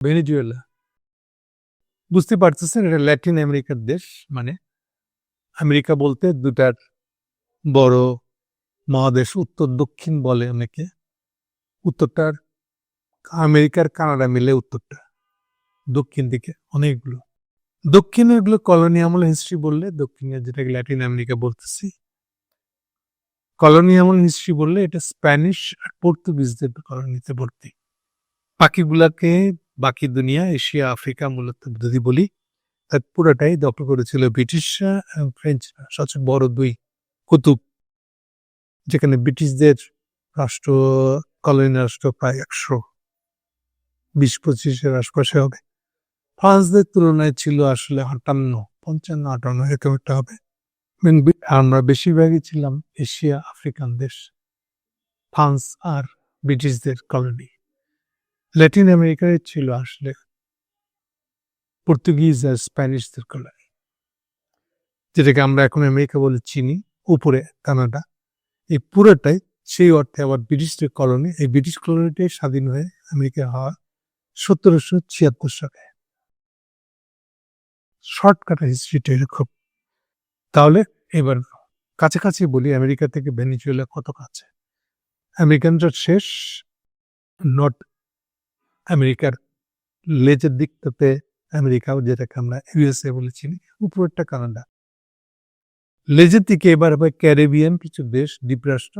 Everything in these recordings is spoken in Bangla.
ভেনেজুয়েলা বুঝতে পারতেছেন এটা ল্যাটিন আমেরিকার দেশ মানে আমেরিকা বলতে দুটার বড় মহাদেশ উত্তর দক্ষিণ বলে অনেকে উত্তরটার আমেরিকার কানাডা মিলে উত্তরটা দক্ষিণ দিকে অনেকগুলো দক্ষিণেরগুলো কলোনি আমল হিস্ট্রি বললে দক্ষিণের যেটাকে ল্যাটিন আমেরিকা বলতেছি কলোনি আমল হিস্ট্রি বললে এটা স্প্যানিশ আর পর্তুগিজদের কলোনিতে ভর্তি বাকিগুলাকে বাকি দুনিয়া, এশিয়া, আফ্রিকা মূলত যদি বলি তার পুরোটাই দখল করেছিল ব্রিটিশরা এবং ফ্রেঞ্চরা সবচেয়ে বড় দুই কুতুব, যেখানে ব্রিটিশদের রাষ্ট্র কলোনি রাষ্ট্র প্রায় একশো বিশ পঁচিশের আশপাশে হবে। ফ্রান্সদের তুলনায় ছিল আসলে আটান্ন, পঞ্চান্ন, আটান্ন এরকম একটা হবে। আমরা বেশিরভাগই ছিলাম এশিয়া, আফ্রিকান দেশ, ফ্রান্স আর ব্রিটিশদের কলোনি। ল্যাটিন আমেরিকায় ছিল আসলে পর্তুগিজ আর স্প্যানিশদের কলোনি যেটাকে আমরা এখন আমেরিকা বলে চিনি, উপরে কানাডা। এই পুরোটাই সেই অর্থে আবার ব্রিটিশদের কলোনি এই ব্রিটিশ কলোনিটাই স্বাধীন হয়ে আমেরিকা হওয়া সতেরোশো ছিয়াত্তর সালে। শর্টকাট হিস্ট্রিটা এরকম। তাহলে এবার কাছাকাছি বলি আমেরিকা থেকে ভেনিজুয়েলা কত কাছে। আমেরিকানরা শেষ নর্থ আমেরিকার লেজের দিকটাতে আমেরিকা যেটাকে আমরা ইউএসএ বলে চিনি, উপরেরটা কানাডা। লেজের দিকে এবার হবে ক্যারিবিয়ান, কিছু দেশ, দ্বীপরাষ্ট্র,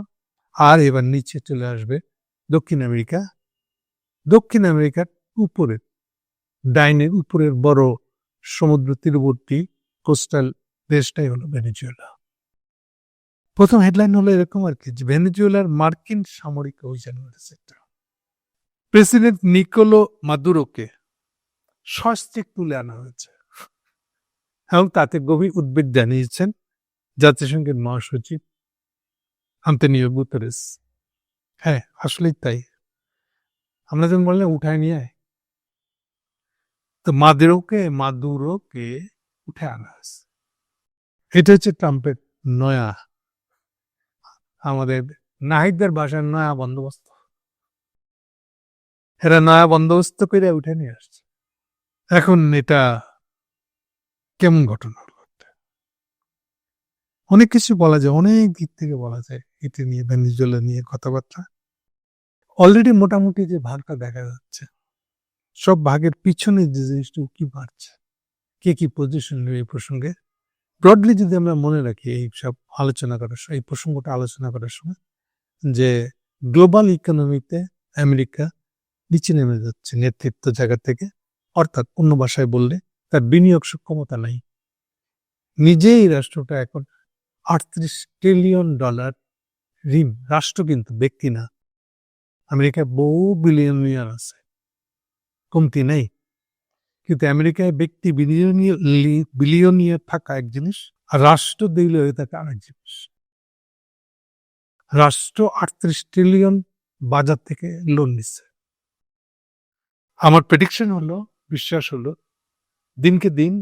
আর এবার নিচে চলে আসবে দক্ষিণ আমেরিকা। দক্ষিণ আমেরিকার উপরের ডাইনের উপরের বড় সমুদ্র তীরবর্তী কোস্টাল দেশটাই হলো ভেনেজুয়েলা। প্রথম হেডলাইন হলো এরকম আর কি ভেনেজুয়েলার মার্কিন সামরিক অভিযান হয়েছে একটা প্রেসিডেন্ট নিকোলো মাদুরোকে সস্ত্রিক তুলে আনা হয়েছে। এবং তাতে গভীর উদ্বেগ জানিয়েছেন জাতিসংঘের মহাসচিব আন্তনিও গুতরেস। হ্যাঁ আসলেই তাই। আমরা যখন বললাম, উঠায় নিয়ে তো মাদুরোকে মাদুরোকে উঠে আনা হয়েছে। এটা হচ্ছে ট্রাম্পের নয়া, আমাদের নাহিদদের ভাষার নয়া বন্দোবস্ত। এরা নয়া বন্দোবস্ত করে উঠে নিয়ে আসছে। এখন এটা কেমন ঘটনা অনেক কিছু বলা যায়, অনেক দিক থেকে বলা যায়, এটা নিয়ে, ভেনিজুয়েলা নিয়ে কথাবার্তা। অলরেডি মোটামুটি যে ভাগটা দেখা যাচ্ছে, সব ভাগের পিছনে যে জিনিসটা কি বাড়ছে, কে কি পজিশন এই প্রসঙ্গে ব্রডলি যদি আমরা মনে রাখি, এই সব আলোচনা করার সময়, এই প্রসঙ্গটা আলোচনা করার সময়, যে গ্লোবাল ইকোনমিতে আমেরিকা নিচে নেমে যাচ্ছে নেতৃত্ব জায়গা থেকে। অর্থাৎ অন্য ভাষায় বললে তার বিনিয়োগ সক্ষমতা নাই। নিজেই রাষ্ট্রটা এখন আটত্রিশ ট্রিলিয়ন ডলার ঋণ, রাষ্ট্র কিন্তু ব্যক্তি না। আমেরিকায় বহু বিলিয়নিয়ার আছে। কমতি নেই। কিন্তু আমেরিকায় ব্যক্তি বিলিয়নিয়ার বিলিয়নিয়ার থাকা এক জিনিস, আর রাষ্ট্র দিলে হয়ে থাকে আরেক জিনিস। রাষ্ট্র আটত্রিশ ট্রিলিয়ন বাজার থেকে লোন নিচ্ছে। আমার প্রেডিকশন হলো, বিশ্বাস হলো, দিনকে দিন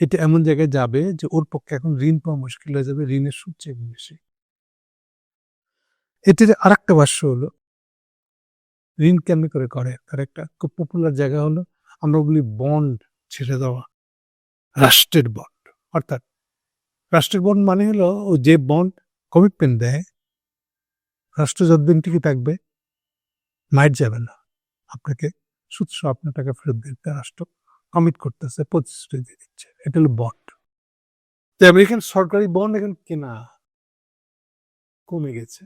এটা এমন জায়গায় যাবে যে ওর পক্ষে এখন ঋণ পাওয়া মুশকিল হয়ে যাবে, ঋণের সুদ চেয়ে বেশি। এটির আর একটা ভাষ্য হলো, ঋণ কেমনি করে করে? তার একটা খুব পপুলার জায়গা হলো, আমরা বলি বন্ড ছেড়ে দেওয়া, রাষ্ট্রের বন্ড অর্থাৎ রাষ্ট্রের বন্ড মানে হলো, ও যে বন্ড কমিটমেন্ট দেয়, রাষ্ট্র যতদিন থাকবে, মাইট যাবে না। আপনাকে সুৎস আপনার টাকা ফেরত দিতে রাষ্ট্র কমিট করতেছে প্রতিশ্রুতি দিয়ে দিচ্ছে। এটা হলো বন্ড তো আমেরিকান সরকারি বন্ড এখন কেনা কমে গেছে।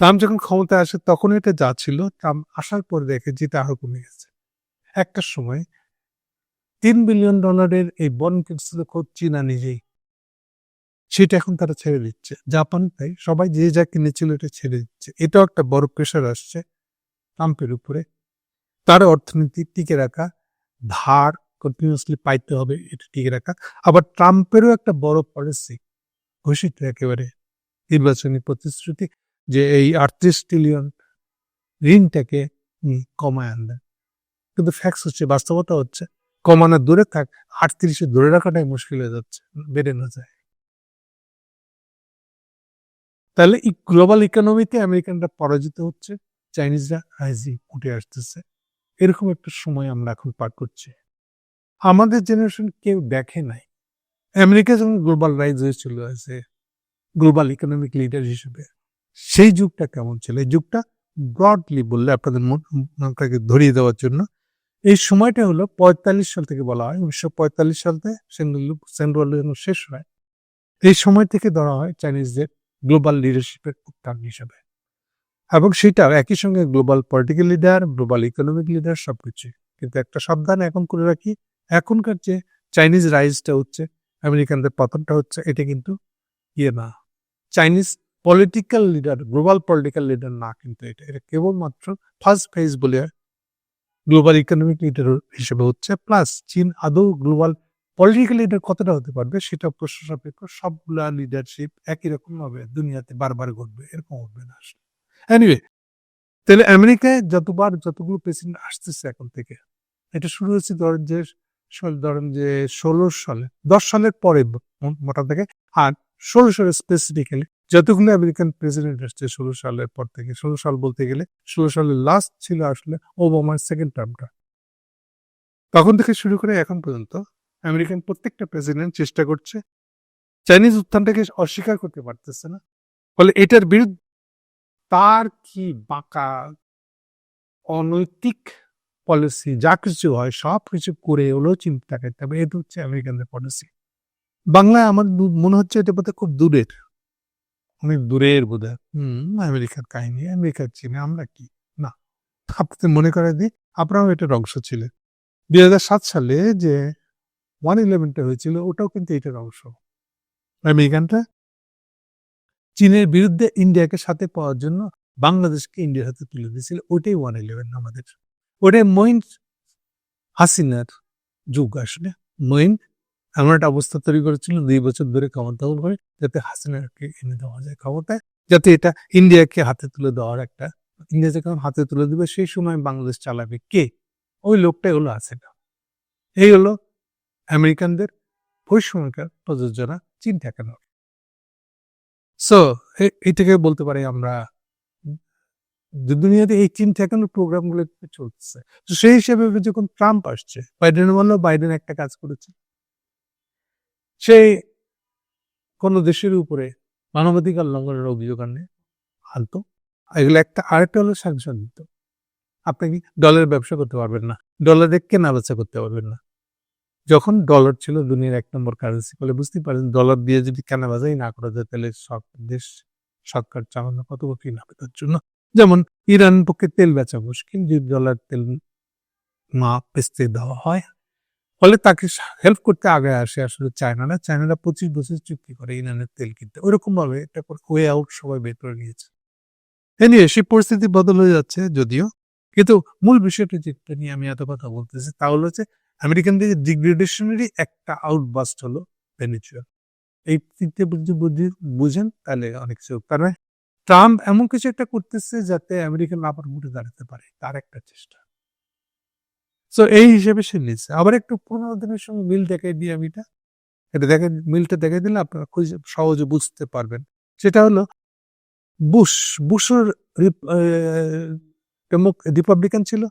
ট্রাম্প যখন ক্ষমতায় আসে তখন এটা যা ছিল ট্রাম্প আসার পরে দেখে যেটা আরও কমে গেছে। একটা সময় তিন বিলিয়ন ডলারের এই বন্ড কিনছিল খোঁজ চীনা নিজেই। সেটা এখন তারা ছেড়ে দিচ্ছে। জাপান তাই সবাই যে যা কিনেছিল এটা ছেড়ে দিচ্ছে। এটাও একটা বড় প্রেশার আসছে ট্রাম্পের উপরে। তার অর্থনীতি টিকে রাখা, ধার কন্টিনিউসলি পাইতে হবে, এটা টিকে রাখা। আবার ট্রাম্পেরও একটা বড় পলিসি ঘোষিত একেবারে নির্বাচনী প্রতিশ্রুতি যে এই আটত্রিশ ট্রিলিয়ন ঋণটাকে কমায় আনবেন কিন্তু ফ্যাক্স হচ্ছে, বাস্তবতা হচ্ছে কমানো দূরে থাক, আটত্রিশে ধরে রাখাটাই মুশকিল হয়ে যাচ্ছে, বেড়ে না যায়। তাহলে গ্লোবাল ইকোনমিতে আমেরিকানরা পরাজিত হচ্ছে, চাইনিজরা আইজি উঠে আসতেছে। এরকম একটা সময় আমরা এখন পার করছি। আমাদের জেনারেশন কেউ দেখে নাই। আমেরিকা যখন গ্লোবাল রাইজ হয়েছিল আছে গ্লোবাল ইকোনমিক লিডার হিসেবে, সেই যুগটা কেমন ছিল? এই যুগটা ব্রডলি বললে আপনাদের মনটাকে ধরিয়ে দেওয়ার জন্য, এই সময়টা হলো পঁয়তাল্লিশ সাল থেকে বলা হয়। উনিশশো পঁয়তাল্লিশ সালতে সেন্ট্রাল যখন শেষ হয়, এই সময় থেকে ধরা হয় চাইনিজদের গ্লোবাল লিডারশিপের উত্থান হিসেবে। এবং সেটা একই সঙ্গে global political leader global economic leader সবকিছু কিন্তু একটা সাবধান এখন করে রাখি, এখনকার যে চাইনিজ রাইজটা হচ্ছে, আমেরিকানদের পতনটা হচ্ছে, এটা কিন্তু ইয়ে না। Chinese political leader global political leader না কিন্তু এটা। এটা কেবলমাত্র ফার্স্ট ফেজ বলে গ্লোবাল ইকোনমিক লিডার হিসেবে হচ্ছে প্লাস চীন আদৌ গ্লোবাল পলিটিক্যাল লিডার কতটা হতে পারবে সেটা প্রশ্ন সাপেক্ষ। সবগুলা লিডারশিপ একই রকম হবে দুনিয়াতে বারবার ঘটবে, এরকম হবে না আসলে। এনিওয়ে তাহলে আমেরিকায় যতবার যতগুলো প্রেসিডেন্ট আসতেছে এখন থেকে, এটা শুরু হয়েছে ধরেন যে ধরেন যে ষোলো সালে, দশ সালের পরে মোটা থেকে আর ষোলো সালে স্পেসিফিক্যালি যতগুলো আমেরিকান প্রেসিডেন্ট আসছে ষোলো সালের পর থেকে, ষোলো সাল বলতে গেলে ষোলো সালের লাস্ট ছিল আসলে ওবামার সেকেন্ড টার্মটা তখন থেকে শুরু করে এখন পর্যন্ত আমেরিকান প্রত্যেকটা প্রেসিডেন্ট চেষ্টা করছে চাইনিজ উত্থানটাকে অস্বীকার করতে পারতেছে না। ফলে এটার বিরুদ্ধে তার কি বাঁকা অনৈতিক পলিসি যা কিছু হয়, সব কিছু করে হলেও চিন্তা করতে হবে। এটা হচ্ছে আমেরিকানদের পলিসি বাংলায় আমার মনে হচ্ছে এটা বোধহয় খুব দূরের। অনেক দূরের বোধ হম, আমেরিকার কাহিনী, আমেরিকার চীনে, আমরা কি? না। আপনাদের মনে করে দিই আপনারাও এটার অংশ ছিলেন দুই হাজার সাত সালে যে ওয়ান ইলেভেনটা হয়েছিল, ওটাও কিন্তু এটার অংশ। আমেরিকানরা চীনের বিরুদ্ধে ইন্ডিয়াকে সাথে পাওয়ার জন্য বাংলাদেশকে ইন্ডিয়ার হাতে তুলে দিয়েছিল। ওটাই ওয়ান ইলেভেন আমাদের। ওটাই মইন হাসিনার যুগ আসলে। মইন এমন একটা অবস্থা তৈরি করেছিল, দুই বছর ধরে ক্ষমতা করে যাতে হাসিনাকে এনে দেওয়া যায় ক্ষমতায়, যাতে এটা ইন্ডিয়াকে হাতে তুলে দেওয়ার একটা, ইন্ডিয়া যখন হাতে তুলে দেবে, সেই সময় বাংলাদেশ চালাবে কে? ওই লোকটাই হলো হাসিনা। এই হলো আমেরিকানদের, ওই প্রযোজনা, চিন্তা কেন? সো এইটাকে বলতে পারি আমরা দুনিয়াতে এই চিন ঠেকানোর প্রোগ্রামগুলো চলতেছে তো সেই হিসেবে যখন ট্রাম্প আসছে, বাইডেন বলল, বাইডেন একটা কাজ করেছে। সে কোন দেশের উপরে মানবাধিকার লঙ্ঘনের অভিযোগ আনে, আনতো। এগুলো একটা, আরেকটা হলো স্যাংশন দিত আপনি কি, ডলারের ব্যবসা করতে পারবেন না। ডলারের কেনা বেচা করতে পারবেন না। যখন ডলার ছিল দুনিয়ার এক নম্বর কারেন্সি বলে বুঝতে পারেন ডলার দিয়ে যদি কেনা বেচাই না করা যায়, তাহলে দেশ সরকার চালানো কত কঠিন হবে তার জন্য। যেমন ইরান পক্ষে তেল বেচা মুশকিল, যদি ডলার তেল না বেচতে দেওয়া হয়, ফলে তাকে হেল্প করতে আগে আসে আসলে চায়নারা। চায়নারা পঁচিশ বছর চুক্তি করে ইরানের তেল কিনতে। ওইরকম ভাবে এটা ওয়ে আউট সবাই বের করে নিয়েছে। এ নিয়ে সেই পরিস্থিতি বদল হয়ে যাচ্ছে যদিও। কিন্তু মূল বিষয়টা যেটা নিয়ে আমি এত কথা বলতেছি তা হলো যে আমেরিকানদের ডিগ্রেডেশনেরই একটা আউটবাস্ট হলো ভেনিচুয়াল এই যদি বুঝি- বুঝেন তাহলে অনেক কিছু মানে ট্রাম্প এমন কিছু একটা করতেছে যাতে আমেরিকান আবার উঠে দাঁড়াতে পারে তার একটা চেষ্টা তো এই হিসেবে সে নিচ্ছে আবার একটু পুরোনো দিনের সঙ্গে মিল দেখাই দিই আমি এটা এটা দেখে মিলটা দেখাই দিলে আপনারা খুব সহজে বুঝতে পারবেন সেটা হলো বুশ বুশের রিপাবলিকান ছিল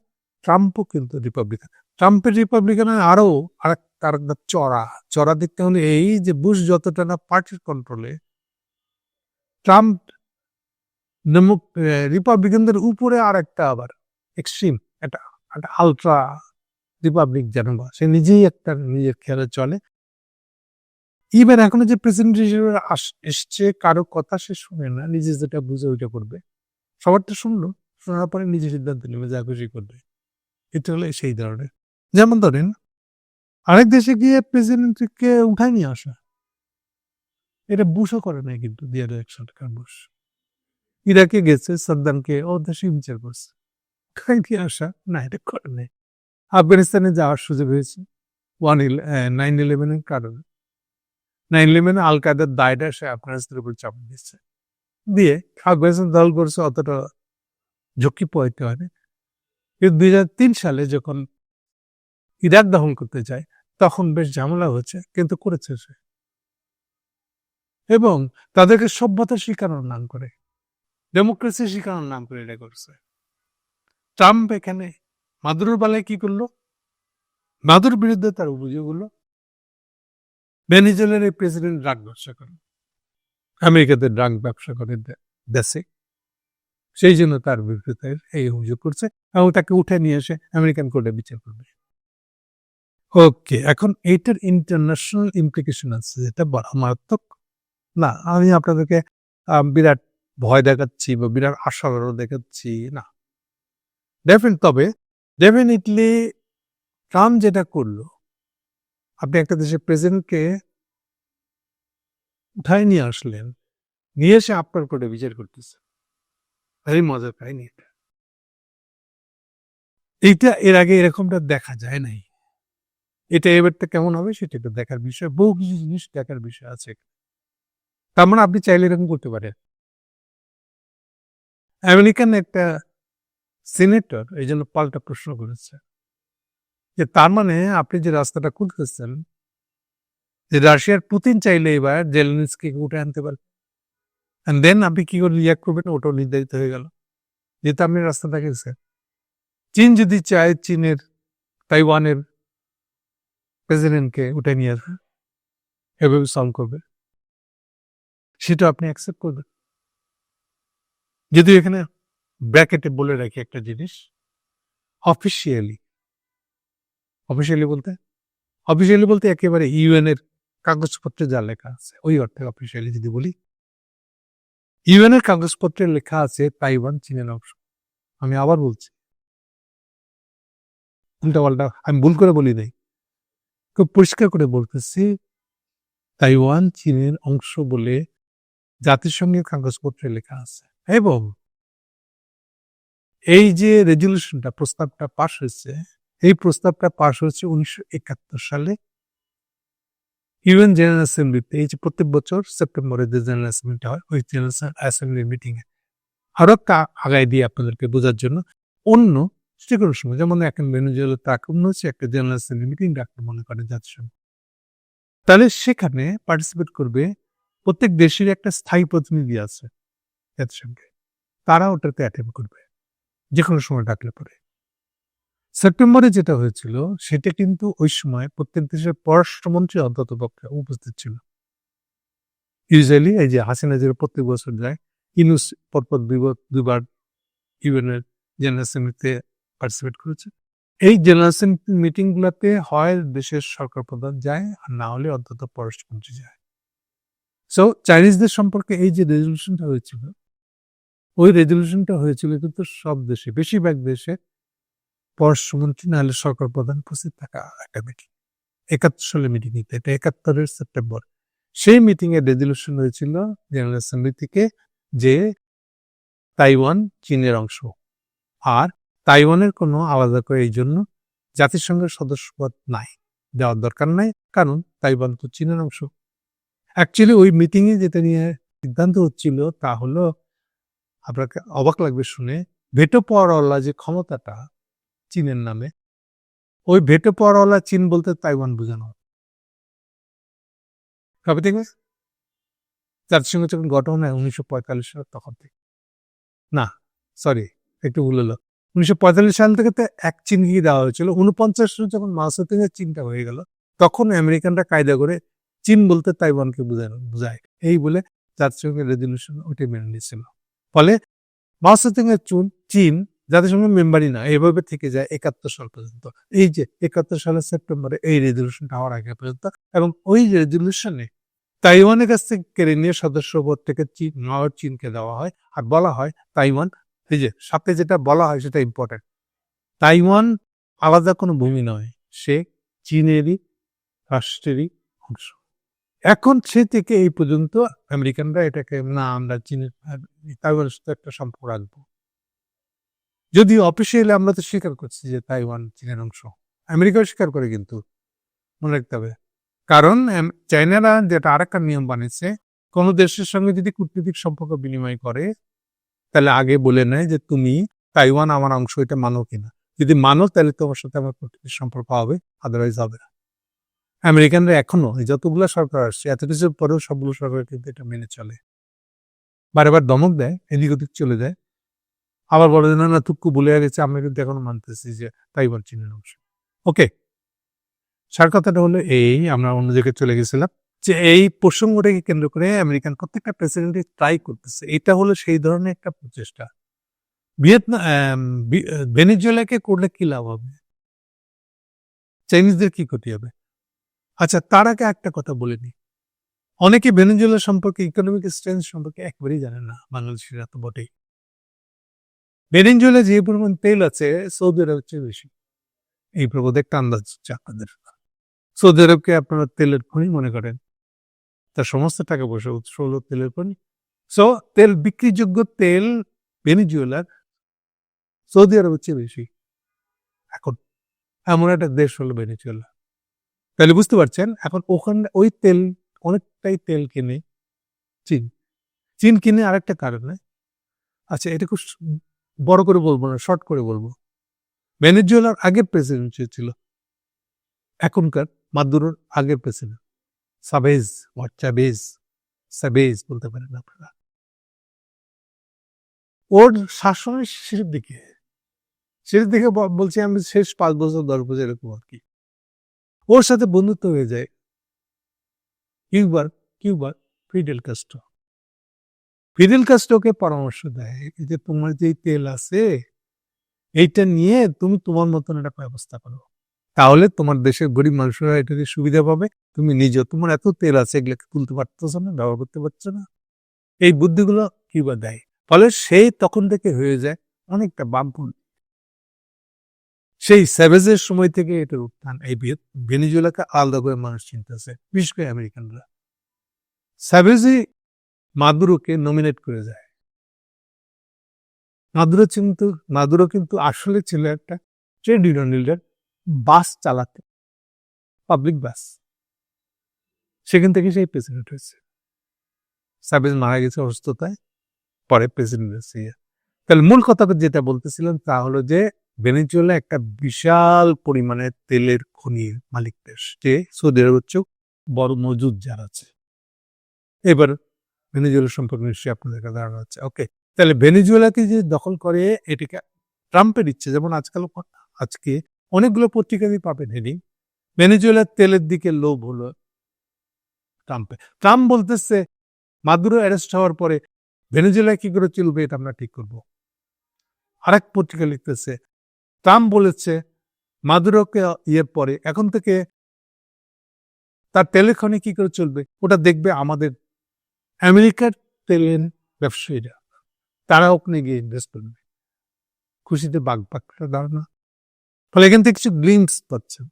ট্রাম্পও কিন্তু রিপাবলিকান ট্রাম্পের রিপাবলিকানের আরও আরেক তার চড়া চড়া দেখতে হলে এই যে বুশ যতটা না পার্টির কন্ট্রোলে ট্রাম্প রিপাবলিকানদের উপরে আর একটা আবার এক্সট্রিম একটা একটা আলট্রা রিপাবলিক বা সে নিজেই একটা নিজের খেয়ালে চলে। ইভেন এখনও যে প্রেসিডেন্ট হিসেবে এসছে, কারও কথা সে শুনে না, নিজে যেটা বুঝে ওইটা করবে। সবারটা শুনলো, শোনার পরে নিজে সিদ্ধান্ত নেবে, যা খুশি করবে। এটা হলো সেই ধরনের। যেমন ধরেন, আরেক দেশে গিয়ে প্রেসিডেন্টকে উঠায় নিয়ে আসা, এটা বুশও করে নাই কিন্তু দিয়ে এক সরকার বুশ। ইরাকে গেছে, সাদ্দামকে দেশে বিচার করছে। উঠায় নিয়ে আসা, না, এটা করে নাই। আফগানিস্তানে যাওয়ার সুযোগ হয়েছে। ওয়ান নাইন ইলেভেনের কারণে। নাইন ইলেভেনে আল কায়দার দায়টা সে আফগানিস্তানের উপর চাপ দিচ্ছে দিয়ে আফগানিস্তান দল করছে অতটা ঝুঁকি পোয়াইতে হয়নি। কিন্তু দুই হাজার তিন সালে যখন ইরাক দখল করতে যায়, তখন বেশ ঝামেলা হচ্ছে, কিন্তু করেছে সে। এবং তাদেরকে সভ্যতা শিখানোর নাম করে ডেমোক্রেসি শিখানোর নাম করে এটা করছে। ট্রাম্প এখানে মাদুরোর বেলায় কি করল? মাদুর বিরুদ্ধে তার অভিযোগ হলো, ভেনিজুয়েলার এই প্রেসিডেন্ট ড্রাগ ব্যবসা করে, আমেরিকাতে ড্রাগ ব্যবসা করে দেশে। সেই জন্য তার বিরুদ্ধে এই অভিযোগ করছে এবং তাকে উঠে নিয়ে এসে আমেরিকান কোর্টে বিচার করবে। ওকে, এখন এইটার ইন্টারন্যাশনাল ইমপ্লিকেশন আছে যেটা মারাত্মক। না, আমি আপনাদেরকে বিরাট ভয় দেখাচ্ছি বা বিরাট আশাবারও দেখাচ্ছি, না। ডেফিনেট তবে ডেফিনেটলি ট্রাম্প যেটা করল, আপনি একটা দেশের প্রেসিডেন্টকে উঠায় নিয়ে আসলেন, নিয়ে এসে আপনার কোর্টে বিচার করতেছে। ভেরি মজার কাহিনী এটা। এইটা এর আগে এরকমটা দেখা যায় নাই। এটা এবারটা কেমন হবে সেটা একটু দেখার বিষয়, বহু কিছু জিনিস দেখার বিষয় আছে তার মানে আপনি চাইলে এরকম করতে পারেন। আমেরিকান একটা সিনেটর এই জন্য পাল্টা প্রশ্ন করেছে যে, তার মানে আপনি যে রাস্তাটা খুলতেছেন যে রাশিয়ার পুতিন চাইলে এবার জেলেন্সকে উঠে আনতে পারেন দেন আপনি কি করে রিয়াক্ট করবেন? ওটাও নির্ধারিত হয়ে গেল। যেহেতু আপনি রাস্তাটা গেছেন চীন যদি চায় চীনের, তাইওয়ানের প্রেসিডেন্টকে উঠে নিয়ে আসবে। এভাবে সলভ করবে। সেটা আপনি অ্যাকসেপ্ট করবেন। যদি এখানে ব্র্যাকেটে বলে রাখি একটা জিনিস। অফিসিয়ালি অফিসিয়ালি বলতে অফিসিয়ালি বলতে একেবারে ইউএন এর কাগজপত্রে যা লেখা আছে, ওই অর্থে অফিসিয়ালি যদি বলি ইউএন এর কাগজপত্রে লেখা আছে তাইওয়ান, চীনের অংশ। আমি আবার বলছি। উল্টা পাল্টা, আমি ভুল করে বলি নাই। খুব পরিষ্কার করে বলতেছি, তাইওয়ান, চীনের অংশ বলে জাতিসংঘের কাগজপত্রে লেখা আছে এবং এই যে রেজলিউশনটা প্রস্তাবটা পাশ হয়েছে, এই প্রস্তাবটা পাশ হয়েছে উনিশশো একাত্তর সালে। ইউএন জেনারেল অ্যাসেম্বলিতে, এই যে প্রত্যেক বছর সেপ্টেম্বরে যে জেনারেল অ্যাসেম্বলিটা হয়, ওই জেনারেল অ্যাসেম্বলির মিটিং এ আরও আগায় দিয়ে আপনাদেরকে বোঝার জন্য, অন্য সময়। যেমন ভেনেজুয়েলাতে আক্রমণ হচ্ছে একটা জেনারেল মিটিং করেন জাতিসংঘ। তাহলে সেখানে পার্টিসিপেট করবে প্রত্যেক দেশের একটা স্থায়ী প্রতিনিধি আছে জাতিসংঘে। তারা ওটাতে অ্যাটেন্ড করবে যে কোনো সময় ডাকলে পরে। সেপ্টেম্বরে যেটা হয়েছিল, সেটা কিন্তু ওই সময় প্রত্যেক দেশের পররাষ্ট্রমন্ত্রী অন্তত পক্ষে উপস্থিত ছিল। ইউজুয়ালি এই যে হাসিনা যে প্রত্যেক বছর যায়, ইনুস পরপর দুইবার দুবার ইউএনের জেনারেল অ্যাসেম্বলিতে পার্টিসিপেট করেছে। এই অ্যাসেম্বলি মিটিং গুলাতে হয় দেশের সরকার প্রধান যায়, আর না হলে অন্তত পররাষ্ট্রমন্ত্রী যায়। সো চাইনিজদের সম্পর্কে এই যে রেজলিউশনটা হয়েছিল, ওই রেজলিউশনটা হয়েছিল কিন্তু সব দেশে, বেশিরভাগ দেশে পররাষ্ট্রমন্ত্রী না হলে সরকার প্রধান উপস্থিত থাকা একটা মিটিং একাত্তর সালে মিটিং নিতে, এটা একাত্তরের সেপ্টেম্বর সেই মিটিং এর রেজলিউশন হয়েছিল জেনারেল অ্যাসেম্বলি থেকে যে তাইওয়ান চীনের অংশ। আর তাইওয়ানের কোনো আলাদা করে এই জন্য জাতিসংঘের সদস্যপদ নাই, দেওয়ার দরকার নাই, কারণ তাইওয়ান তো চীনের অংশ। অ্যাকচুয়ালি ওই মিটিংয়ে যেটা নিয়ে সিদ্ধান্ত হচ্ছিল তা হলো, আপনাকে অবাক লাগবে শুনে, ভেটো পাওয়ারওয়ালা যে ক্ষমতাটা চীনের নামে, ওই ভেটো পাওয়ারওয়ালা চীন বলতে তাইওয়ান বোঝানো। কবে থেকে জাতিসংঘ যখন গঠন হয় উনিশশো পঁয়তাল্লিশ সাল তখন থেকে। না সরি একটু ভুল হলো। উনিশশো পঁয়তাল্লিশ সাল থেকে তো এক চীনকেই দেওয়া হয়েছিল। উনপঞ্চাশ যখন মাসো থেকে চীনটা হয়ে গেল, তখন আমেরিকানরা কায়দা করে চীন বলতে তাইওয়ানকে বোঝানো বোঝায়। এই বলে জাতিসংঘের রেজলিউশন ওইটাই মেনে নিয়েছিল। ফলে মাসো থেকে চুন, চীন জাতিসংঘ মেম্বারই না, এভাবে থেকে যায় একাত্তর সাল পর্যন্ত। এই যে একাত্তর সালের সেপ্টেম্বরে এই রেজলিউশনটা হওয়ার আগে পর্যন্ত এবং ওই রেজলিউশনে তাইওয়ানের কাছ থেকে কেড়ে নিয়ে সদস্যপদ থেকে চীন চীনকে দেওয়া হয়। আর বলা হয় তাইওয়ান এই যে সাথে যেটা বলা হয় সেটা ইম্পর্টেন্ট তাইওয়ান আলাদা কোনো ভূমি নয়, সে চীনেরই রাষ্ট্রেরই অংশ। এখন সে থেকে এই পর্যন্ত আমেরিকানরা এটাকে, না, আমরা চীনের তাইওয়ানের সাথে একটা সম্পর্ক রাখব। যদি অফিসিয়ালি আমরা তো স্বীকার করছি যে তাইওয়ান চীনের অংশ। আমেরিকাও স্বীকার করে কিন্তু, মনে রাখতে হবে। কারণ চাইনারা যেটা আরেকটা নিয়ম বানিয়েছে, কোনো দেশের সঙ্গে যদি কূটনৈতিক সম্পর্ক বিনিময় করে তাহলে আগে বলে নেয় যে তুমি তাইওয়ান আমার অংশ এটা মানো কিনা। যদি মানো তাহলে তোমার সাথে আমার কূটনৈতিক সম্পর্ক হবে আদারওয়াইজ হবে না। আমেরিকানরা এখনও যতগুলো সরকার আসছে এত কিছুর পরেও সবগুলো সরকার কিন্তু এটা মেনে চলে। বারে বার দমক দেয় এদিক ওদিক চলে যায়। আবার বলে যে, না না ভুলে গেছে আমরা কিন্তু এখনও মানতেছি যে তাইওয়ান চীনের অংশ। ওকে সার কথাটা হলো এই আমরা অন্য জায়গায় চলে গেছিলাম। যে এই প্রসঙ্গটাকে কেন্দ্র করে আমেরিকান প্রত্যেকটা প্রেসিডেন্ট ট্রাই করতেছে। এটা হলো সেই ধরনের একটা প্রচেষ্টা। ভিয়েতনাম ভেনিজুয়েলাকে করলে কি লাভ হবে? চাইনিজদের কি ক্ষতি হবে? আচ্ছা তার আগে একটা কথা বলে নি। অনেকে ভেনেজুয়েলা সম্পর্কে ইকোনমিক স্ট্রেংথ সম্পর্কে একবারই জানে না, বাংলাদেশিরা তো বটেই। ভেনেজুয়েলা যে পরিমাণ তেল আছে, সৌদি আরবের চেয়ে বেশি। এই প্রবোধ একটা আন্দাজ হচ্ছে আপনাদের। সৌদি আরবকে আপনারা তেলের খনি মনে করেন। তার সমস্ত টাকা পয়সা, উৎস হলো তেলের খনি সো তেল, বিক্রিযোগ্য তেল, ভেনেজুয়েলার, সৌদি আরবের চেয়ে বেশি। এখন, এমন একটা দেশ হলো ভেনেজুয়েলা। তাহলে বুঝতে পারছেন, এখন ওখানে, ওই তেল, অনেকটাই তেল কিনে চীন। চীন কিনে আরেকটা কারণে আচ্ছা এটা খুব বড় করে বলব না, শর্ট করে বলব। ভেনেজুয়েলার আগের প্রেসিডেন্ট ছিল, এখনকার মাদুরোর আগের প্রেসিডেন্ট। সাবেজ চাবেজ সাবেজ বলতে পারেন আপনারা। ওর শাসনের শেষের দিকে শেষের দিকে বলছি আমি শেষ পাঁচ বছর, দশ বছর এরকম আর কি। ওর সাথে বন্ধুত্ব হয়ে যায় কিউবার কিউবার ফিডেল কাস্টো ফিডেল কাস্টোকে পরামর্শ দেয় যে তোমার যে তেল আছে, এইটা নিয়ে তুমি তোমার মতন একটা ব্যবস্থা করো। তাহলে তোমার দেশের গরিব মানুষরা এটাকে সুবিধা পাবে। তুমি নিজে তোমার এত তেল আছে, এগুলোকে তুলতে পারতেছো না, ব্যবহার করতে পারছ না। এই বুদ্ধিগুলো কিউবা দেয়? ফলে সেই তখন থেকে হয়ে যায় অনেকটা বামপন্থী। সেই স্যাভেজের সময় থেকে এটার উত্থান। এই ভেনিজুয়েলাকে আলাদা করে মানুষ চিনতেছে, বিশেষ করে আমেরিকানরা। স্যাভেজই মাদুরোকে নমিনেট করে যায়। মাদুরো কিন্তু মাদুরো কিন্তু আসলে ছিল একটা ট্রেড ইউনিয়ন লিডার বাস চালাতে পাবলিক বাস সেখান থেকে সেই প্রেসিডেন্ট হয়েছে। স্যাভেজ মারা গেছে অসুস্থতায়, পরে প্রেসিডেন্ট হয়েছে তাহলে মূল কথা যেটা বলতেছিলাম তা হলো যে, ভেনেজুয়েলা একটা বিশাল পরিমাণে তেলের খনির মালিক দেশ। যে সৌদি আরবের চেয়েও বড় মজুদ যার আছে। এবার ভেনেজুয়েলা সম্পর্কে নিশ্চয়ই আপনাদের কাছে ধারণা আছে। ওকে তাহলে ভেনেজুয়েলাকে যে দখল করে, এটাকে ট্রাম্পের ইচ্ছে, যেমন আজকাল আজকে অনেকগুলো পাবেন হেডিং। ভেনেজুয়েলার তেলের দিকে লোভ হলো ট্রাম্পে ট্রাম্প বলতেছে, মাদুরো অ্যারেস্ট হওয়ার পরে ভেনেজুয়েলা কি করে চলবে এটা আমরা ঠিক করব। আরেক পত্রিকা লিখতেছে, ট্রাম্প বলেছে, মাদুরোকে ইয়ের পরে, এখন থেকে তার তেলেখনে কি করে চলবে, ওটা দেখবে আমাদের আমেরিকার তেলের ব্যবসায়ীরা। তারা ওখানে গিয়ে ইনভেস্ট করবে। খুশিতে বাঘ পাকটা ধারণা। ফলে এখান থেকে কিছু গ্লিমস পাচ্ছেন,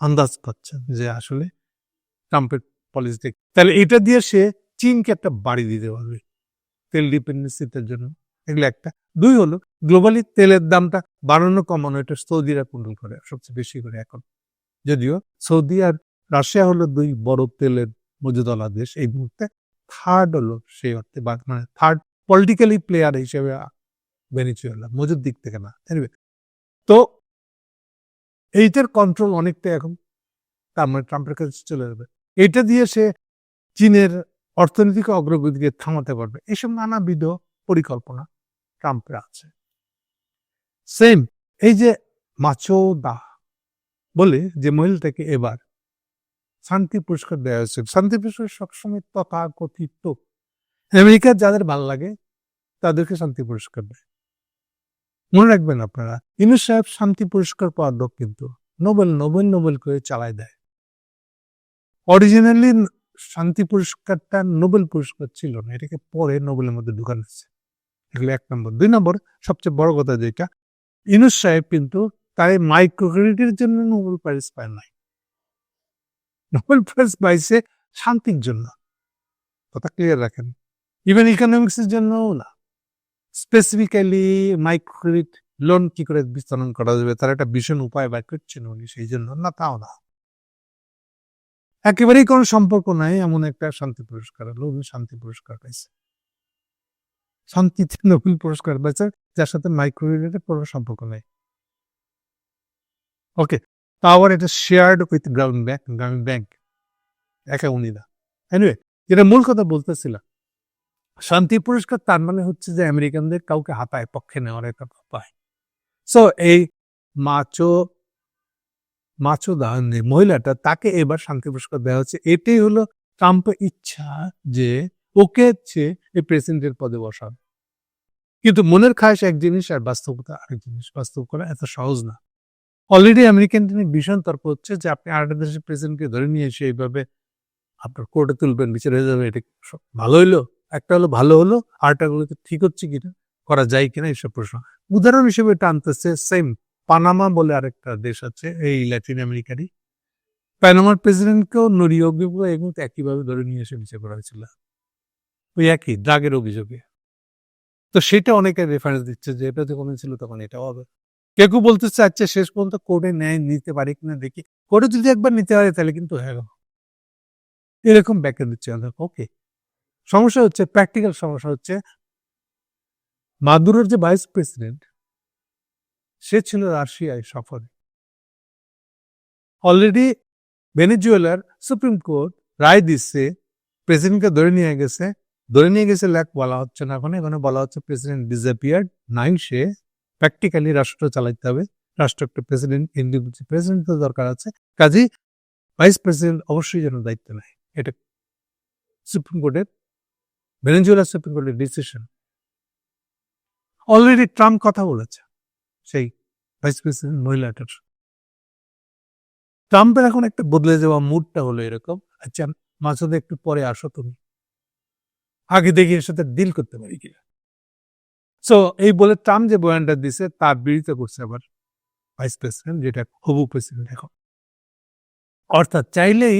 আন্দাজ পাচ্ছেন যে আসলে ট্রাম্পের পলিসি তাহলে এটা দিয়ে সে চীনকে একটা বাড়ি দিতে পারবে তেল ডিপেন্ডেন্সিটার জন্য। এগুলো একটা। দুই হলো গ্লোবালি তেলের দামটা বাড়ানো কমানো, এটা সৌদিরা কন্ট্রোল করে, সবচেয়ে বেশি করে এখন। যদিও সৌদি আর রাশিয়া হলো দুই বড় তেলের মজুদলা দেশ, এই মুহূর্তে থার্ড হলো সেই অর্থে মানে থার্ড পলিটিক্যালি প্লেয়ার হিসেবে ভেনিচুয়েলা মজুদ দিক থেকে না। তো এইটার কন্ট্রোল অনেকটা এখন তার মানে ট্রাম্পের কাছে চলে যাবে। এটা দিয়ে সে চীনের অর্থনৈতিক অগ্রগতিকে থামাতে পারবে। এসব নানাবিধ পরিকল্পনা ট্রাম্পের আছে। সেম এই যে মাচো দা বলে যে মহিলাটাকে এবার শান্তি পুরস্কার দেওয়া হয়েছে। শান্তি পুরস্কার সবসময় তথাকথিত। আমেরিকার যাদের ভালো লাগে তাদেরকে শান্তি পুরস্কার দেয়। মনে রাখবেন আপনারা ইনু সাহেব শান্তি পুরস্কার পাওয়ার লোক কিন্তু। নোবেল নোবেল নোবেল করে চালায় দেয়। অরিজিনালি শান্তি পুরস্কারটা নোবেল পুরস্কার ছিল না, এটাকে পরে নোবেলের মধ্যে ঢুকানো হয়েছে। এগুলো এক নম্বর। দুই নম্বর, সবচেয়ে বড় কথা যেটা, ইনুস সাহেব কিন্তু তার মাইক্রো ক্রেডিটের জন্য নোবেল প্রাইজ পায় নাই। নোবেল প্রাইজ পাইছে শান্তির জন্য। কথা ক্লিয়ার রাখেন। ইভেন ইকোনমিক্স এর জন্যও না। স্পেসিফিক্যালি মাইক্রো ক্রেডিট লোন কি করে বিস্তারণ করা যাবে তার একটা ভীষণ উপায় বার করছেন উনি সেই জন্য না তাও না একেবারেই কোনো সম্পর্ক নাই এমন একটা শান্তি পুরস্কার হলো উনি শান্তি পুরস্কার পাইছে শান্তিতে নোবেল পুরস্কার পাইছে যার সাথে মাইক্রো ক্রেডিটের কোনো সম্পর্ক নেই ওকে তা আবার এটা shared with Grameen Bank Grameen Bank একা উনি না এনিওয়ে যেটা মূল কথা বলতেছিলাম শান্তি পুরস্কার তার মানে হচ্ছে যে আমেরিকানদের কাউকে হাতায়, পক্ষে নেওয়ার একটা উপায় সো এই মাচো মাচো যে মহিলাটা, তাকে এবার শান্তি পুরস্কার দেওয়া হচ্ছে। এটাই হলো ট্রাম্পের ইচ্ছা যে ওকে হচ্ছে এই প্রেসিডেন্টের পদে বসাবে। কিন্তু মনের খাস এক জিনিস আর বাস্তবতা আরেক জিনিস। বাস্তব করা এত সহজ না। অলরেডি আমেরিকান নিয়ে ভীষণ তর্ক হচ্ছে যে আপনি আরেকটা দেশের প্রেসিডেন্টকে ধরে নিয়ে এসে এইভাবে আপনার কোর্টে তুলবেন, বিচার হয়ে যাবে, এটা ভালো হইল? একটা হলো ভালো হলো আরেকটা হলো কি ঠিক হচ্ছে কিনা, করা যায় কিনা এইসব প্রশ্ন। উদাহরণ হিসেবে টানতেছে সেম পানামা বলে আরেকটা দেশ আছে, এই ল্যাটিন আমেরিকারই প্যানামার প্রেসিডেন্টকেও নরিয়োগ্য এবং একইভাবে ধরে নিয়ে এসে বিচার করা হয়েছিল। ওই একই ড্রাগের অভিযোগে। তো সেটা অনেকে রেফারেন্স দিচ্ছে যে এটা যখন ছিল তখন এটাও হবে। কেউ কেউ বলতে চাচ্ছে শেষ পর্যন্ত কোর্টে ন্যায় নিতে পারি কিনা দেখি। কোর্টে যদি একবার নিতে পারে তাহলে কিন্তু হ্যাঁ এরকম ব্যাখ্যা দিচ্ছে ওকে সমস্যা হচ্ছে প্র্যাকটিক্যাল সমস্যা হচ্ছে, মাদুরোর যে ভাইস প্রেসিডেন্ট সে ছিল রাশিয়ায় সফরে। অলরেডি ভেনেজুয়েলার সুপ্রিম কোর্ট রায় দিচ্ছে প্রেসিডেন্টকে ধরে নিয়ে গেছে, ধরে নিয়ে গেছে ল্যাক বলা হচ্ছে না এখন, এখানে বলা হচ্ছে প্রেসিডেন্ট ডিসঅ্যাপিয়ার্ড নাই সে প্র্যাকটিক্যালি রাষ্ট্র চালাইতে হবে, রাষ্ট্র একটা প্রেসিডেন্ট হিন্দু প্রেসিডেন্ট দরকার আছে, কাজেই ভাইস প্রেসিডেন্ট অবশ্যই যেন দায়িত্ব নেয়, এটা সুপ্রিম কোর্টের ভেনেজুয়েলা সুপ্রিম কোর্টের ডিসিশন অলরেডি ট্রাম্প কথা বলেছে, সেই ভাইস প্রেসিডেন্ট মহিলাটার ট্রাম্পের এখন একটা বদলে যাওয়া মুডটা হলো এরকম আচ্ছা মাঝে একটু পরে আসো তুমি। আগে দেখি এর সাথে ডিল করতে পারি কিনা সো এই বলে ট্রাম্প যে বয়ানটা দিছে, তার বিরোধিতা করছে আবার ভাইস প্রেসিডেন্ট যেটা হবু প্রেসিডেন্ট এখন। অর্থাৎ চাইলেই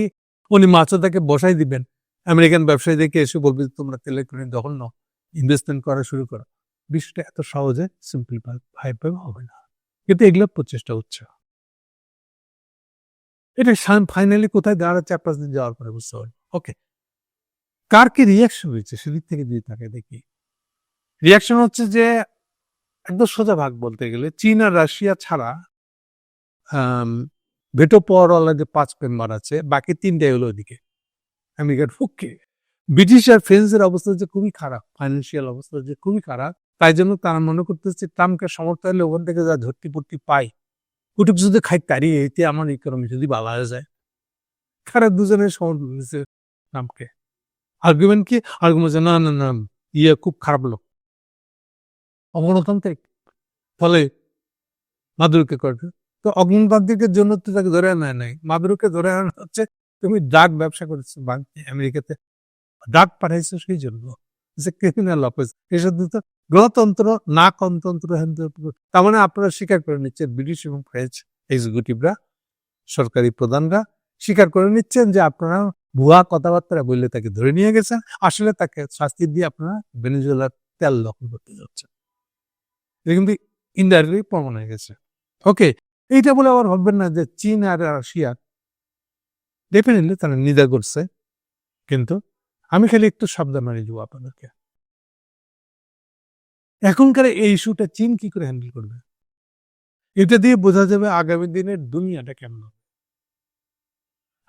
উনি মাছদাকে বসাই দিবেন। আমেরিকান ব্যবসায়ীদেরকে এসে বলবে তোমরা তেলে করে দখল নাও ইনভেস্টমেন্ট করা শুরু করো। বিষয়টা এত সহজে সিম্পল ভাবে হবে না। কিন্তু এগুলো প্রচেষ্টা হচ্ছে। এটা ফাইনালি কোথায় দাঁড়াচ্ছে চার পাঁচ দিন যাওয়ার পরে বুঝতে পারি ওকে কার কি রিয়াকশন হয়েছে? সেদিক থেকে যদি তাকে দেখি। রিয়াকশন হচ্ছে যে, একদম সোজা ভাগ বলতে গেলে, চীন আর রাশিয়া ছাড়া ভেটো পাওয়ারওয়ালা যে পাঁচ মেম্বার আছে, বাকি তিনটাই হলো ওদিকে আমেরিকার পক্ষে। ব্রিটিশ আর ফ্রেন্সের অবস্থা যে খুবই খারাপ ফাইন্যান্সিয়াল অবস্থা যে খুবই খারাপ, তাই জন্য তারা মনে করতেছে ট্রাম্পকে সমর্থন হলে ওখান থেকে যা ধরতি পড়তি পাই। ওটুকু যদি খাই তাড়িয়ে এতে আমার ইকোনমি যদি ভালো হয়ে যায়। খারাপ দুজনের সমর্থন দিচ্ছে ট্রাম্পকে। আর্গুমেন্ট কি? আর্গুমেন্ট না না না ইয়ে খুব খারাপ লোক। অগণতান্ত্রিক। ফলে মাদুরকে করবে তো অগণতান্ত্রিকের জন্য তো তাকে ধরে আনা নাই। মাদুরকে ধরে আনা হচ্ছে তুমি ড্রাগ ব্যবসা করেছ আমেরিকাতে ড্রাগ পাঠাইছো সেই জন্য। যে ক্রিমিনাল অফিস তো গণতন্ত্র না গণতন্ত্র তার মানে আপনারা স্বীকার করে নিচ্ছেন ব্রিটিশ এবং ফ্রেঞ্চ এক্সিকিউটিভরা সরকারি প্রধানরা স্বীকার করে নিচ্ছেন যে আপনারা ভুয়া কথাবার্তা বললে তাকে ধরে নিয়ে গেছেন। আসলে তাকে শাস্তি দিয়ে আপনারা ভেনেজুয়েলার তেল দখল করতে যাচ্ছেন। কিন্তু ইনডাইরেক্টলি প্রমাণ হয়ে গেছে। ওকে এইটা বলে আবার ভাববেন না যে চীন আর রাশিয়া ডেফিনেটলি তারা নিদা করছে, কিন্তু আমি খালি একটু সাবধান দিব আপনাদেরকে এখনকার এই ইস্যুটা চীন কি করে হ্যান্ডেল করবে? এটা দিয়ে বোঝা যাবে আগামী দিনের দুনিয়াটা কেমন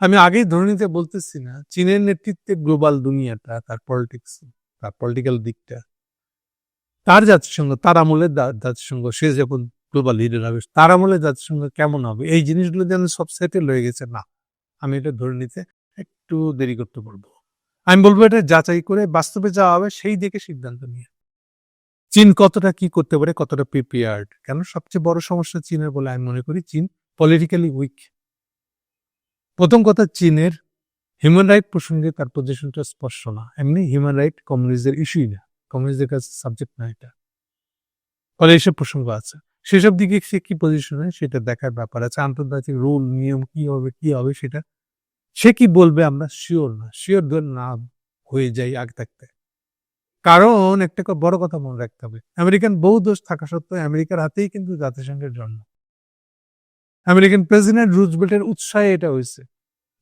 আমি আগেই ধরে নিতে বলতেছি না, চীনের নেতৃত্বে গ্লোবাল দুনিয়াটা, তার পলিটিক্স তার পলিটিক্যাল দিকটা, তার জাতিসংঘ, তার আমলের জাতিসংঘ, সে যখন গ্লোবাল লিডার হবে, তার আমলের জাতিসংঘ কেমন হবে, এই জিনিসগুলো যেন সব সেটেল হয়ে গেছে, না। আমি এটা ধরে নিতে একটু দেরি করতে পারব আমি বলব এটা যাচাই করে বাস্তবে যাওয়া হবে, সেই দিকে সিদ্ধান্ত নিয়ে। চীন কতটা কি করতে পারে, কতটা প্রিপেয়ার্ড কেন সবচেয়ে বড় সমস্যা চীনের বলে আমি মনে করি, চীন পলিটিক্যালি উইক প্রথম কথা, চীনের হিউম্যান রাইট প্রসঙ্গে তার পজিশনটা স্পষ্ট না। এমনি হিউম্যান রাইট কমিউনিস্টদের ইস্যুই না। কমিউনিস্টদের কাছে সাবজেক্ট না এটা। ফলে এসব প্রসঙ্গ আছে। সেসব দিকে সে কি পজিশনে সেটা দেখার ব্যাপার আছে। আন্তর্জাতিক রুল নিয়ম কি হবে কি হবে সেটা সে কি বলবে আমরা শিওর না। শিওর না হয়ে যাই আগে থাকতে। কারণ একটা বড় কথা মনে রাখতে হবে। আমেরিকান বহু দোষ থাকা সত্ত্বেও আমেরিকার হাতেই কিন্তু জাতিসংঘের জন্ম। আমেরিকান প্রেসিডেন্ট রুজবেল্টের উৎসাহে এটা হয়েছে।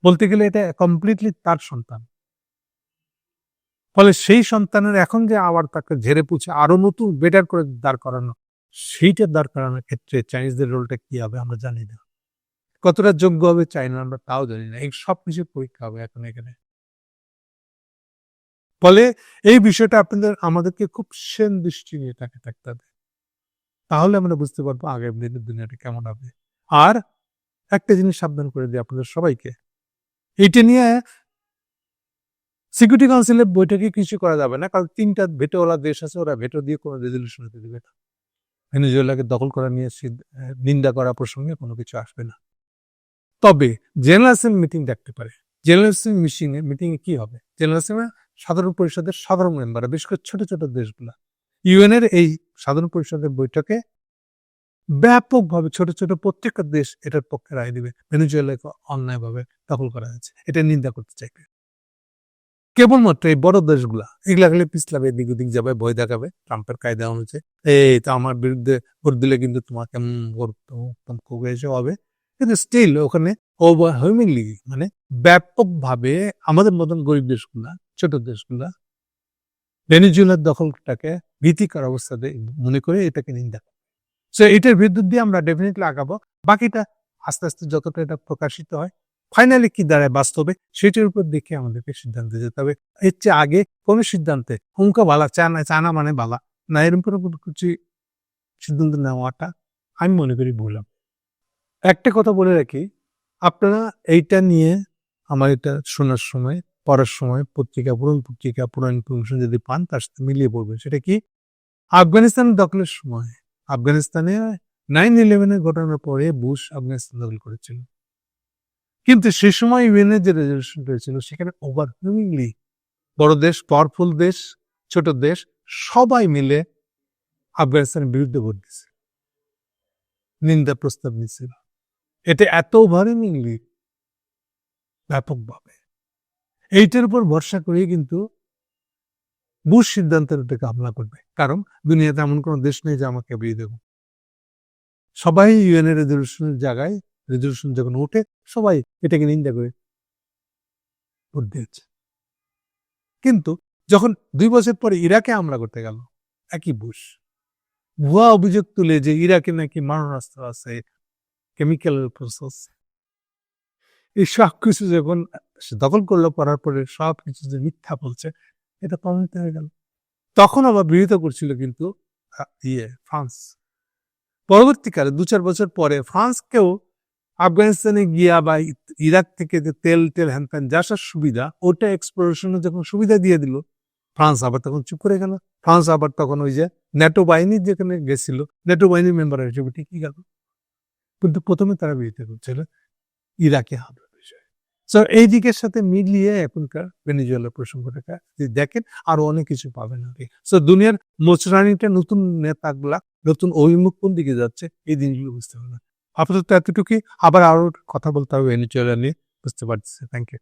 বলতে গেলে এটা কমপ্লিটলি তার সন্তান। ফলে সেই সন্তানের এখন যে আবার তাকে ঝেড়ে পুছে আরও নতুন বেটার করে দাঁড় করানো সেইটা দাঁড় করানোর ক্ষেত্রে চাইনিজদের রোলটা কি হবে আমরা জানি না। কতটা যোগ্য হবে চাইনা আমরা তাও জানি না। এই সব কিছু পরীক্ষা হবে এখন এখানে। ফলে এই বিষয়টা আপনাদের, আমাদেরকে খুব সেন দৃষ্টি নিয়ে তাকে থাকতে হবে। তাহলে আমরা বুঝতে পারব আগামী দিনের দুনিয়াটা কেমন হবে। আর একটা জিনিস সাবধান করে দিই আপনাদের সবাইকে। এইটা নিয়ে সিকিউরিটি কাউন্সিলের বৈঠকে কিছু করা যাবে না। কারণ তিনটা ভেটোওয়ালা দেশ আছে, ওরা ভেটো দিয়ে কোনো রেজলিউশন হতে দেবে না। ভেনেজুয়েলাকে দখল করা নিয়ে নিন্দা করা প্রসঙ্গে কোনো কিছু আসবে না। তবে জেনারেল অ্যাসেম্বলি মিটিং দেখতে পারে। জেনারেল অ্যাসেম্বলি মিটিং এ মিটিং এ কি হবে? জেনারেল অ্যাসেম্বলি সাধারণ পরিষদের সাধারণ মেম্বার, বিশেষ করে ছোট ছোট দেশগুলা। ইউএন এর এই সাধারণ পরিষদের বৈঠকে ব্যাপকভাবে ছোট ছোট প্রত্যেকটা দেশ এটার পক্ষে রায় দিবে। ভেনেজুয়েলাকে অন্যায়ভাবে দখল করা হয়েছে। এটা নিন্দা করতে চাইবে। কেবলমাত্র এই বড় দেশগুলা, এগুলা গেলে পিছলাবে এদিক ওদিক যাবে, ভয় দেখাবে ট্রাম্পের কায়দা অনুযায়ী। এই তো আমার বিরুদ্ধে ভোট দিলে কিন্তু তোমাকে হবে। কিন্তু স্টিল ওখানে ওভারহেমিংলি মানে ব্যাপকভাবে আমাদের মতন গরিব দেশগুলা, ছোট দেশগুলা, ভেনিজুয়েলার দখলটাকে ভীতিকর অবস্থাতে মনে করে এটাকে নিন্দা করে। সো এটার বিদ্যুৎ দিয়ে আমরা ডেফিনেটলি আগাবো। বাকিটা আস্তে আস্তে যতটা এটা প্রকাশিত হয় ফাইনালি কি দাঁড়ায় বাস্তবে? সেটার উপর দেখে আমাদেরকে সিদ্ধান্ত যেতে হবে। এর চেয়ে আগে কোনো সিদ্ধান্তে হুমকা বালা, চানা চানা মানে বালা। না, এরকম করে কোনো কিছু সিদ্ধান্ত নেওয়াটা আমি মনে করি ভুলাম একটা কথা বলে রাখি, আপনারা এইটা নিয়ে আমার এটা শোনার সময়, পড়ার সময়, পত্রিকা পুরনো পত্রিকা পুরান ইনফরমেশন যদি পান, তার সাথে মিলিয়ে পড়বেন। সেটা কি? আফগানিস্তান দখলের সময়, আফগানিস্তানে নাইন ইলেভেনের ঘটনার পরে বুশ আফগানিস্তান দখল করেছিল। কিন্তু সে সময় ইউএনের যে রেজলিউশন হয়েছিল সেখানে ওভারওয়েমিংলি বড় দেশ পাওয়ারফুল দেশ, ছোট দেশ, সবাই মিলে আফগানিস্তানের বিরুদ্ধে ভোট দিছে নিন্দা প্রস্তাব নিছিল এটা এত ওভারওয়েমিংলি ব্যাপকভাবে। এইটার উপর ভরসা করে কিন্তু বুশ সিদ্ধান্তের থেকে হামলা করবে। কারণ দুনিয়াতে এমন কোনো দেশ নেই যে আমাকে বিয়ে দেব। সবাই ইউএন এর রেজলিউশনের জায়গায় রেজলিউশন যখন উঠে সবাই এটাকে নিন্দা করে ভোট দিয়েছে। কিন্তু যখন দুই বছর পরে ইরাকে হামলা করতে গেল, একই বুশ। ভুয়া অভিযোগ তুলে যে ইরাকে নাকি মারণাস্ত্র আছে কেমিক্যাল প্রসেস এই সব কিছু যখন দখল করল, করার পরে সব কিছু যে মিথ্যা বলছে, এটা প্রমাণিত হয়ে গেল। তখন আবার বিরোধিতা করছিল কিন্তু ইয়ে ফ্রান্স। পরবর্তীকালে দু চার বছর পরে ফ্রান্সকেও আফগানিস্তানে গিয়া বা ইরাক থেকে যে তেল টেল হ্যান ত্যান যা সব সুবিধা, ওটা এক্সপ্লোরেশনে যখন সুবিধা দিয়ে দিল, ফ্রান্স আবার তখন চুপ করে গেল। ফ্রান্স আবার তখন ওই যে ন্যাটো বাহিনী যেখানে গেছিল ন্যাটো বাহিনীর মেম্বার হিসেবে ঠিকই গেল। কিন্তু প্রথমে তারা বিরোধিতা করছিল ইরাকে হামলার বিষয়ে। এই দিকের সাথে মিলিয়ে এখনকার ভেনিজুয়েলার প্রসঙ্গটাকে যদি দেখেন, আরও অনেক কিছু পাবেন আর সো দুনিয়ার মোচরানিটা নতুন নেতাগুলা, নতুন অভিমুখ কোন দিকে যাচ্ছে, এই জিনিসগুলো বুঝতে পারবেন। আপাতত এতটুকুই। আবার আরও কথা বলতে হবে ভেনিচুয়েলা নিয়ে বুঝতে পারছি। Thank you